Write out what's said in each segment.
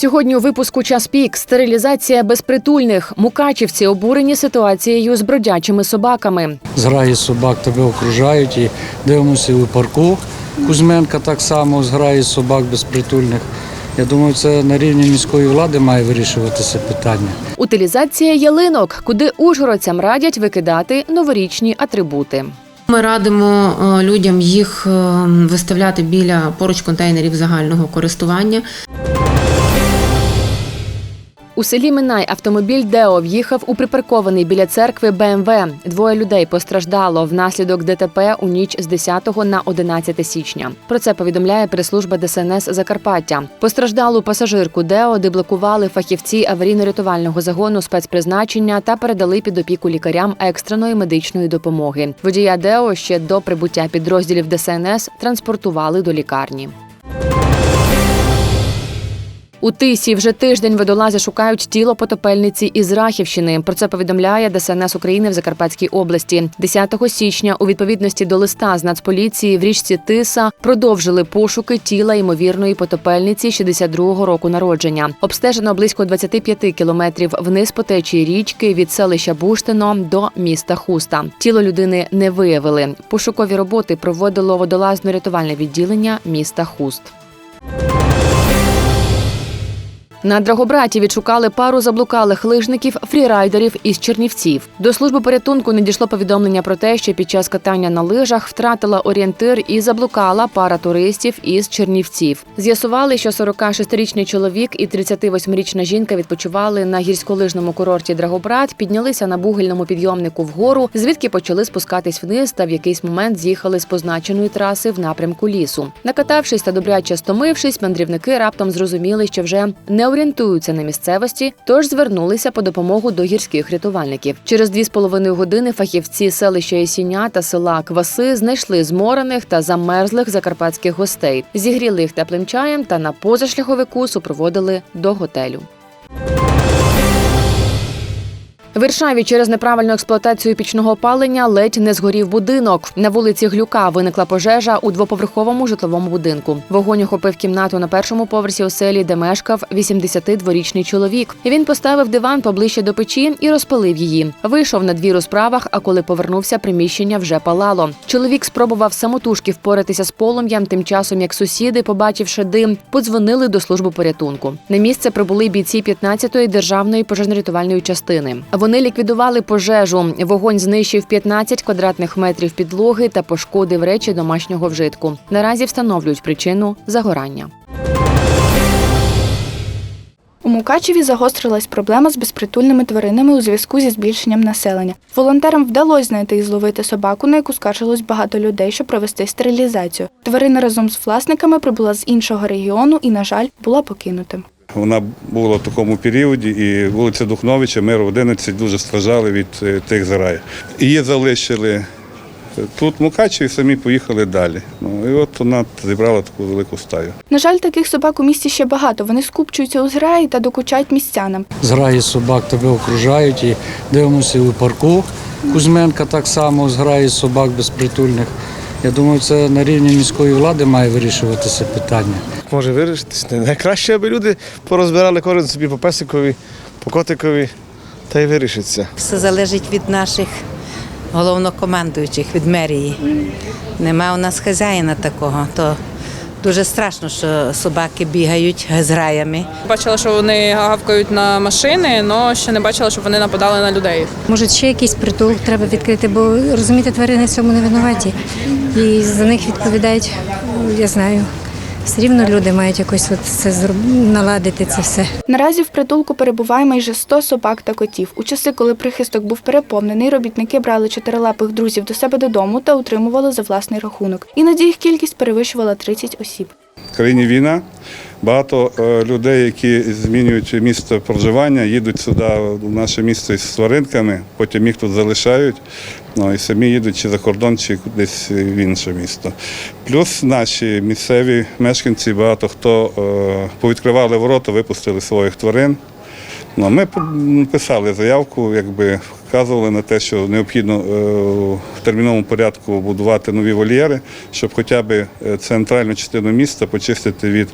Сьогодні у випуску час пік стерилізація безпритульних. Мукачівці обурені ситуацією з бродячими собаками. Зграї собак тебе окружають і дивимося у парку. Кузьменка так само зграї собак безпритульних. Я думаю, це на рівні міської влади має вирішуватися питання. Утилізація ялинок, куди ужгородцям радять викидати новорічні атрибути. Ми радимо е, людям їх е, виставляти біля поруч контейнерів загального користування. У селі Минай автомобіль Део в'їхав у припаркований біля церкви БМВ. Двоє людей постраждало внаслідок ДТП у ніч з 10 на 11 січня. Про це повідомляє прес-служба ДСНС Закарпаття. Постраждалу пасажирку Део деблокували фахівці аварійно-рятувального загону спецпризначення та передали під опіку лікарям екстреної медичної допомоги. Водія Део ще до прибуття підрозділів ДСНС транспортували до лікарні. У тисі вже тиждень водолази шукають тіло потопельниці із Рахівщини. Про це повідомляє ДСНС України в Закарпатській області. 10 січня, у відповідності до листа з Нацполіції в річці Тиса продовжили пошуки тіла ймовірної потопельниці 62-го року народження. Обстежено близько 25 кілометрів вниз по течії річки від селища Буштино до міста Хуста. Тіло людини не виявили. Пошукові роботи проводило водолазно-рятувальне відділення міста Хуст. На Драгобраті відшукали пару заблукалих лижників фрірайдерів із Чернівців. До служби порятунку надійшло повідомлення про те, що під час катання на лижах втратила орієнтир і заблукала пара туристів із Чернівців. З'ясували, що 46-річний чоловік і 38-річна жінка відпочивали на гірськолижному курорті Драгобрат, піднялися на бугельному підйомнику вгору, звідки почали спускатись вниз та в якийсь момент з'їхали з позначеної траси в напрямку лісу. Накатавшись та добряче стомившись, мандрівники раптом зрозуміли, що вже не орієнтуються на місцевості, тож звернулися по допомогу до гірських рятувальників. Через дві з половиною години фахівці селища Ясіня та села Кваси знайшли зморених та замерзлих закарпатських гостей, зігріли їх теплим чаєм та на позашляховику супроводили до готелю. В Іршаві через неправильну експлуатацію пічного опалення ледь не згорів будинок. На вулиці Глюка виникла пожежа у двоповерховому житловому будинку. Вогонь охопив кімнату на першому поверсі оселі, де мешкав 82-річний чоловік. Він поставив диван поближче до печі і розпалив її. Вийшов на двір у справах, а коли повернувся, приміщення вже палало. Чоловік спробував самотужки впоратися з полум'ям, тим часом як сусіди, побачивши дим, подзвонили до служби порятунку. На місце прибули бійці 15-ї державної пожежно-рятувальної частини. Вони ліквідували пожежу. Вогонь знищив 15 квадратних метрів підлоги та пошкодив речі домашнього вжитку. Наразі встановлюють причину загорання. У Мукачеві загострилась проблема з безпритульними тваринами у зв'язку зі збільшенням населення. Волонтерам вдалося знайти і зловити собаку, на яку скаржилось багато людей, щоб провести стерилізацію. Тварина разом з власниками прибула з іншого регіону і, на жаль, була покинута. Вона була в такому періоді, і вулиця Духновича, миру 11, дуже страждали від е, тих зараїв. Її залишили тут в Мукачеві, самі поїхали далі. Ну і от вона зібрала таку велику стаю. На жаль, таких собак у місті ще багато. Вони скупчуються у зграї та докучають містянам. Зграї собак тебе окружають і дивимося у парку. Кузьменка так само зграї собак безпритульних. Я думаю, це на рівні міської влади має вирішуватися питання. Може вирішитись. Найкраще, аби люди порозбирали кожен собі по песикові, по котикові, та й вирішиться. Все залежить від наших головнокомандуючих, від мерії. Нема у нас хазяїна такого, то дуже страшно, що собаки бігають з граями. Бачила, що вони гавкають на машини, але ще не бачила, щоб вони нападали на людей. Може, ще якийсь притул треба відкрити, бо розумієте, тварини в цьому не винуваті. І за них відповідають, я знаю. Все рівно люди мають якось от це наладити це все. Наразі в притулку перебуває майже 100 собак та котів. У часи, коли прихисток був переповнений, робітники брали чотирилапих друзів до себе додому та утримували за власний рахунок. Іноді їх кількість перевищувала 30 осіб. В країні війна. Багато е, людей, які змінюють місце проживання, їдуть сюди, в наше місто із тваринками, потім їх тут залишають, ну, і самі їдуть чи за кордон, чи кудись в інше місто. Плюс наші місцеві мешканці, багато хто е, повідкривали ворота, випустили своїх тварин. Ну, ми писали заявку, якби вказували на те, що необхідно е, в терміновому порядку будувати нові вольєри, щоб хоча б е, центральну частину міста почистити від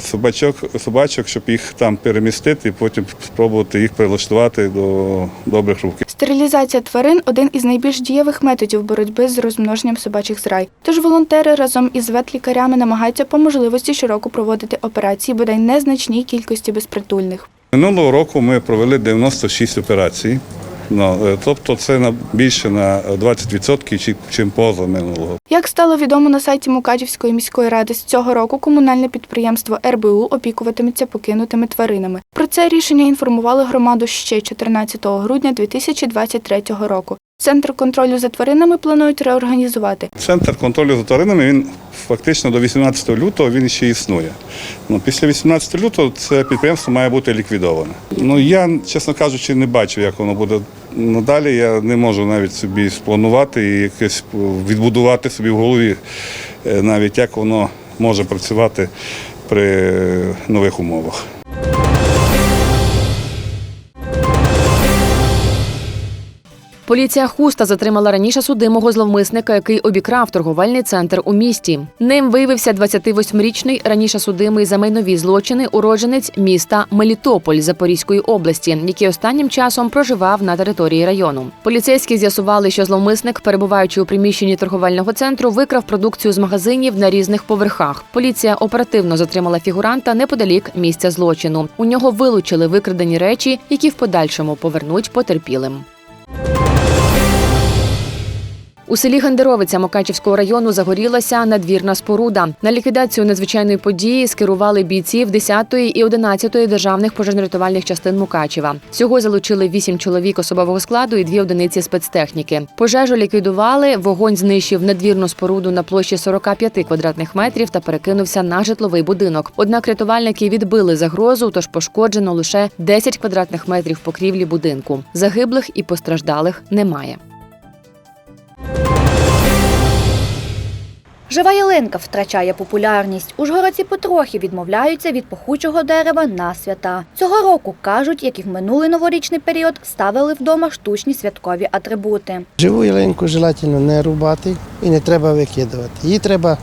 собачок, собачок, щоб їх там перемістити і потім спробувати їх прилаштувати до добрих рук. Стерилізація тварин один із найбільш дієвих методів боротьби з розмноженням собачих зрай. Тож волонтери разом із ветлікарями намагаються по можливості щороку проводити операції бодай незначній кількості безпритульних. Минулого року ми провели 96 операцій. Ну, е, тобто це на більше на 20% чи- чим поза минулого. Як стало відомо на сайті Мукачівської міської ради, з цього року комунальне підприємство РБУ опікуватиметься покинутими тваринами. Про це рішення інформували громаду ще 14 грудня 2023 року. Центр контролю за тваринами планують реорганізувати. Центр контролю за тваринами він фактично до 18 лютого він ще існує. Ну, після 18 лютого це підприємство має бути ліквідоване. Ну я, чесно кажучи, не бачу, як воно буде надалі. Я не можу навіть собі спланувати і якось відбудувати собі в голові, е, навіть як воно може працювати при нових умовах. Поліція Хуста затримала раніше судимого зловмисника, який обікрав торговельний центр у місті. Ним виявився 28-річний раніше судимий за майнові злочини уродженець міста Мелітополь Запорізької області, який останнім часом проживав на території району. Поліцейські з'ясували, що зловмисник, перебуваючи у приміщенні торговельного центру, викрав продукцію з магазинів на різних поверхах. Поліція оперативно затримала фігуранта неподалік місця злочину. У нього вилучили викрадені речі, які в подальшому повернуть потерпілим. У селі Гандеровиця Мокачівського району загорілася надвірна споруда. На ліквідацію надзвичайної події скерували бійців 10-ї і 11-ї державних пожежно-рятувальних частин Мукачева. Всього залучили 8 чоловік особового складу і дві одиниці спецтехніки. Пожежу ліквідували. Вогонь знищив надвірну споруду на площі 45 квадратних метрів та перекинувся на житловий будинок. Однак рятувальники відбили загрозу, тож пошкоджено лише 10 квадратних метрів покрівлі будинку. Загиблих і постраждалих немає. Жива ялинка втрачає популярність. Ужгородці потрохи відмовляються від пахучого дерева на свята. Цього року кажуть, як і в минулий новорічний період, ставили вдома штучні святкові атрибути. Живу ялинку желательно не рубати і не треба викидувати. Її треба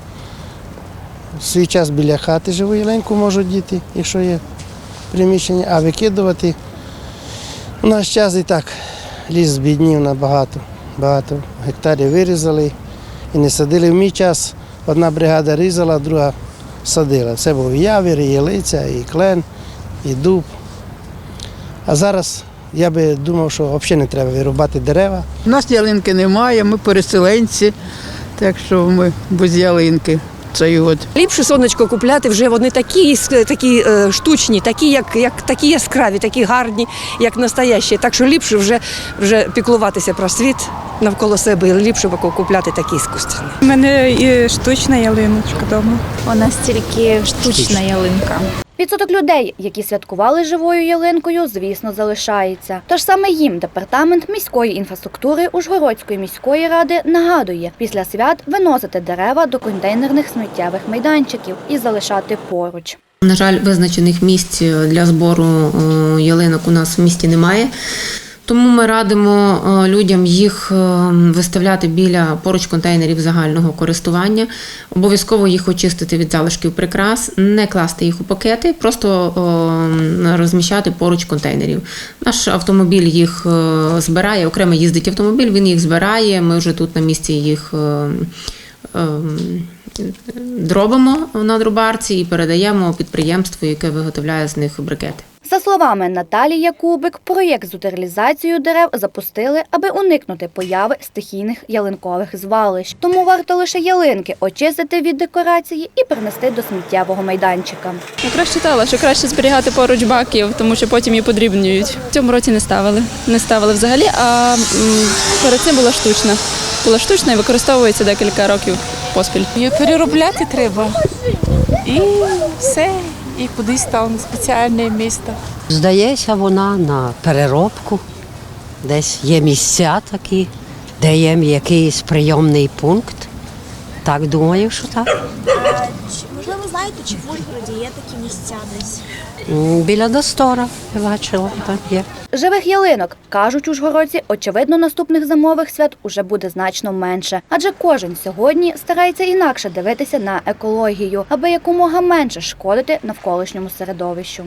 в свій час біля хати живу ялинку можуть діти, якщо є приміщення, а викидувати. У наш час і так ліс збіднів набагато. Багато гектарів вирізали і не садили. В мій час одна бригада різала, друга садила. Це був і явір, і ялиця, і клен, і дуб. А зараз я би думав, що взагалі не треба вирубати дерева. У нас ялинки немає, ми переселенці, так що ми без ялинки цей год. Ліпше сонечко купляти вже вони такі, такі е, штучні, такі, як, як такі яскраві, такі гарні, як настоящі. Так що ліпше вже, вже піклуватися про світ навколо себе, і ліпше купляти такі іскусственні. У мене і штучна ялиночка вдома. У нас тільки штучна ялинка. Відсоток людей, які святкували живою ялинкою, звісно, залишається. Тож саме їм департамент міської інфраструктури Ужгородської міської ради нагадує після свят виносити дерева до контейнерних сміттєвих майданчиків і залишати поруч. На жаль, визначених місць для збору е, ялинок у нас в місті немає. Тому ми радимо е, людям їх е, виставляти біля поруч контейнерів загального користування. Обов'язково їх очистити від залишків прикрас, не класти їх у пакети, просто е, розміщати поруч контейнерів. Наш автомобіль їх збирає, окремо їздить автомобіль, він їх збирає. Ми вже тут на місці їх. Дробимо на дробарці і передаємо підприємству, яке виготовляє з них брикети. За словами Наталії Якубик, проєкт з утилізацією дерев запустили, аби уникнути появи стихійних ялинкових звалищ. Тому варто лише ялинки очистити від декорації і принести до сміттєвого майданчика. Якраз читала, що краще зберігати поруч баків, тому що потім її подрібнюють. В цьому році не ставили. Не ставили взагалі, а перед цим була штучна. Була штучна і використовується декілька років поспіль. Її переробляти треба. І все. І кудись там спеціальне місто. Здається, вона на переробку. Десь є місця такі, де є якийсь прийомний пункт. Так думаю, що так. Можливо, знаєте. знаєте, чи в Ужгороді є такі місця десь? Біля Достора бачила, там є. Живих ялинок, кажуть ужгородці, очевидно, наступних зимових свят уже буде значно менше, адже кожен сьогодні старається інакше дивитися на екологію, аби якомога менше шкодити навколишньому середовищу.